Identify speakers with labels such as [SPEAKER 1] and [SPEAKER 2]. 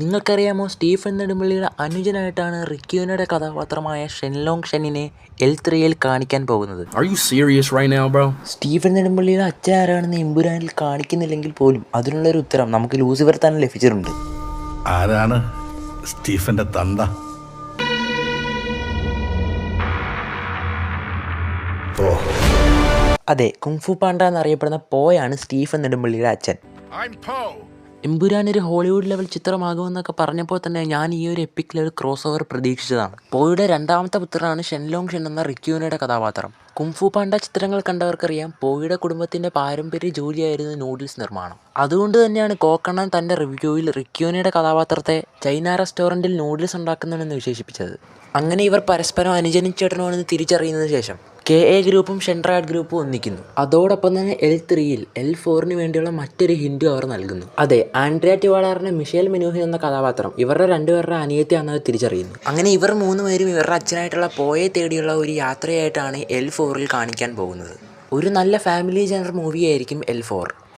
[SPEAKER 1] നിങ്ങൾക്കറിയാമോ സ്റ്റീഫൻ നെടുമ്പള്ളിയുടെ അനുജനായിട്ടാണ് റിക്യൂനയുടെ കഥാപാത്രമായ ഷെൻലോങ് ഷെന്നിനെ എൽ ത്രീയിൽ കാണിക്കാൻ പോകുന്നത്.
[SPEAKER 2] Are you serious right now, bro?
[SPEAKER 1] Stephen നെടുമ്പള്ളിയുടെ അച്ഛൻ ആരാണെന്ന് എമ്പുരാനിൽ കാണിക്കുന്നില്ലെങ്കിൽ പോലും അതിനുള്ള ഒരു ഉത്തരം നമുക്ക് ലൂസിഫർ തന്നെ ലഭിച്ചിട്ടുണ്ട്.
[SPEAKER 3] ആരാണ് സ്റ്റീഫന്റെ തന്ത?
[SPEAKER 1] അതെ കുങ്ഫു പാണ്ട എന്നറിയപ്പെടുന്ന പോയാണ് സ്റ്റീഫൻ നെടുമ്പള്ളിയുടെ അച്ഛൻ. ഒരു ഹോളിവുഡ് ലെവൽ ചിത്രമാകുമെന്നൊക്കെ പറഞ്ഞപ്പോൾ തന്നെ ഞാൻ ഈ ഒരു എപ്പിക് ലെവൽ ക്രോസ് ഓവർ പ്രതീക്ഷിച്ചതാണ്. പോയുടെ രണ്ടാമത്തെ പുത്രനാണ് ഷെൻലോങ് ഷെൻ എന്ന റിക്യൂനയുടെ കഥാപാത്രം. കുംഫു പാണ്ട ചിത്രങ്ങൾ കണ്ടവർക്കറിയാം പോയുടെ കുടുംബത്തിന്റെ പാരമ്പര്യ ജോലിയായിരുന്നു നൂഡിൽസ് നിർമ്മാണം. അതുകൊണ്ട് തന്നെയാണ് കോക്കണ്ണൻ തന്റെ റിവ്യൂവിൽ റിക്യൂനയുടെ കഥാപാത്രത്തെ ചൈന റെസ്റ്റോറന്റിൽ നൂഡിൽസ് ഉണ്ടാക്കുന്നതെന്ന് വിശേഷിപ്പിച്ചത്. അങ്ങനെ ഇവർ പരസ്പരം അനുജനിച്ചിടണമെന്ന് തിരിച്ചറിയുന്നതിന് ശേഷം കെ എ ഗ്രൂപ്പും ഷെൻട്രാഡ് ഗ്രൂപ്പും ഒന്നിക്കുന്നു. അതോടൊപ്പം തന്നെ എൽ ത്രീയിൽ എൽ ഫോറിന് വേണ്ടിയുള്ള മറ്റൊരു ഹിൻഡും അവർ നൽകുന്നു. അതെ ആൻഡ്രിയ ടിവാളാറിന്റെ മിഷേൽ മിനൂഹി എന്ന കഥാപാത്രം ഇവരുടെ രണ്ടുപേരുടെ അനിയത്തിയാണെന്ന് തിരിച്ചറിയുന്നു. അങ്ങനെ ഇവർ മൂന്നുപേരും ഇവരുടെ അച്ഛനായിട്ടുള്ള പോയെ തേടിയുള്ള ഒരു യാത്രയായിട്ടാണ് എൽ ഫോറിൽ കാണിക്കാൻ പോകുന്നത്. ഒരു നല്ല ഫാമിലി ജനർ മൂവിയായിരിക്കും എൽ ഫോർ.